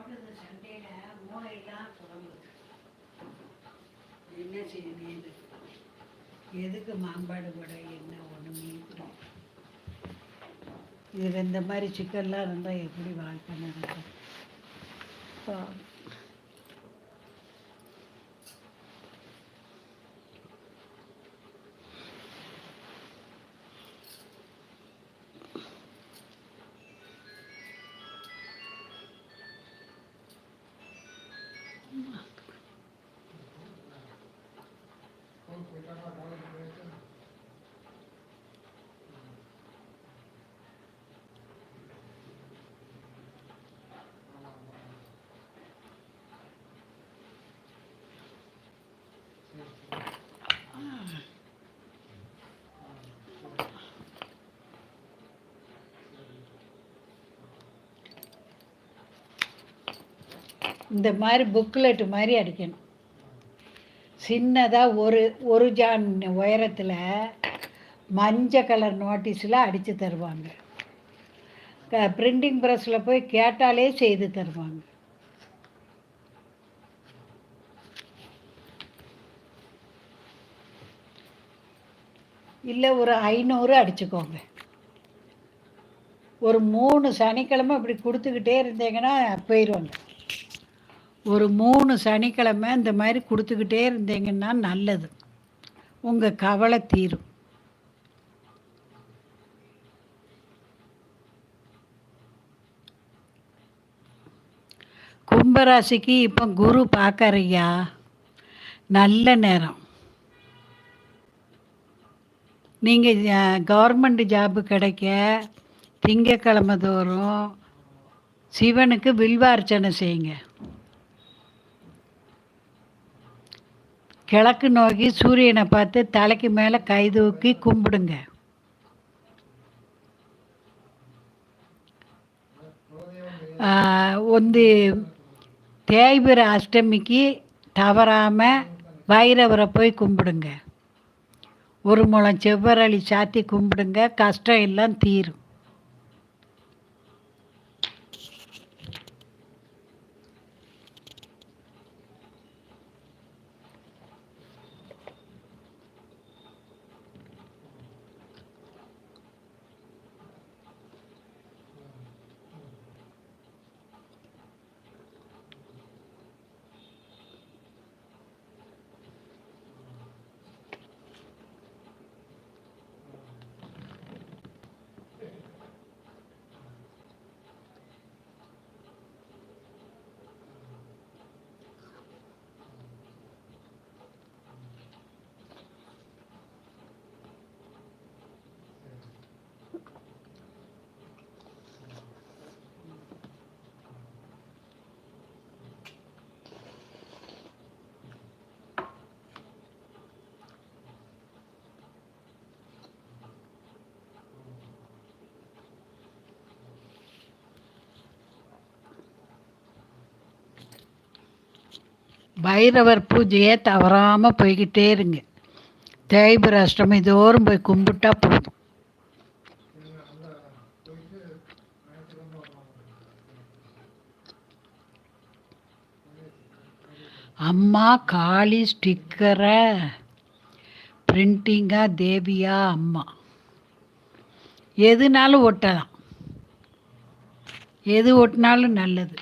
போட்டது சண்டையில் மூளையெல்லாம் குழம்பு என்ன செய்யணும் எதுக்கு மாம்பாடு கூட என்ன ஒன்றுமே புரியல. இதில் இந்த மாதிரி சிக்கன்லாம் இருந்தால் எப்படி வாழ்க்கை நடக்கும் பாவம். இந்த மாதிரி புக்லெட் மாதிரி அடிக்கணும். சின்னதாக ஒரு ஒரு ஜான் உயரத்தில் மஞ்சள் கலர் நோட்டீஸில் அடித்து தருவாங்க. பிரிண்டிங் ப்ரெஸ்ஸில் போய் கேட்டாலே செய்து தருவாங்க. இல்லை ஒரு ஐநூறு அடிச்சுக்கோங்க. ஒரு மூணு சனிக்கிழமை இப்படி கொடுத்துக்கிட்டே இருந்தீங்கன்னா போயிடுவாங்க ஒரு மூணு சனிக்கிழமை இந்த மாதிரி கொடுத்துக்கிட்டே இருந்தீங்கன்னா நல்லது. உங்கள் கவலை தீரும். கும்பராசிக்கு இப்போ குரு பார்க்கறையா நல்ல நேரம். நீங்கள் கவர்மெண்ட் ஜாப்பு கிடைக்க திங்கக்கிழமை தோறும் சிவனுக்கு வில்வார்ச்சனை செய்யுங்க. கிழக்கு நோக்கி சூரியனை பார்த்து தலைக்கு மேலே கை தூக்கி கும்பிடுங்க. வந்து தேய்பிர அஷ்டமிக்கு தவறாமல் வைரவரை போய் கும்பிடுங்க. ஒரு மூலம் செவ்வரளி சாத்தி கும்பிடுங்க. கஷ்டம் எல்லாம் தீரும். பைரவர் பூஜையை தவறாமல் போய்கிட்டே இருங்க. தேய்பிர அஷ்டமி தோறும் போய் கும்பிட்டா போதும். அம்மா காளி ஸ்டிக்கரை பிரிண்டிங்கா தேவியா அம்மா. எதுனாலும் ஒட்டலாம். எது ஒட்டினாலும் நல்லது.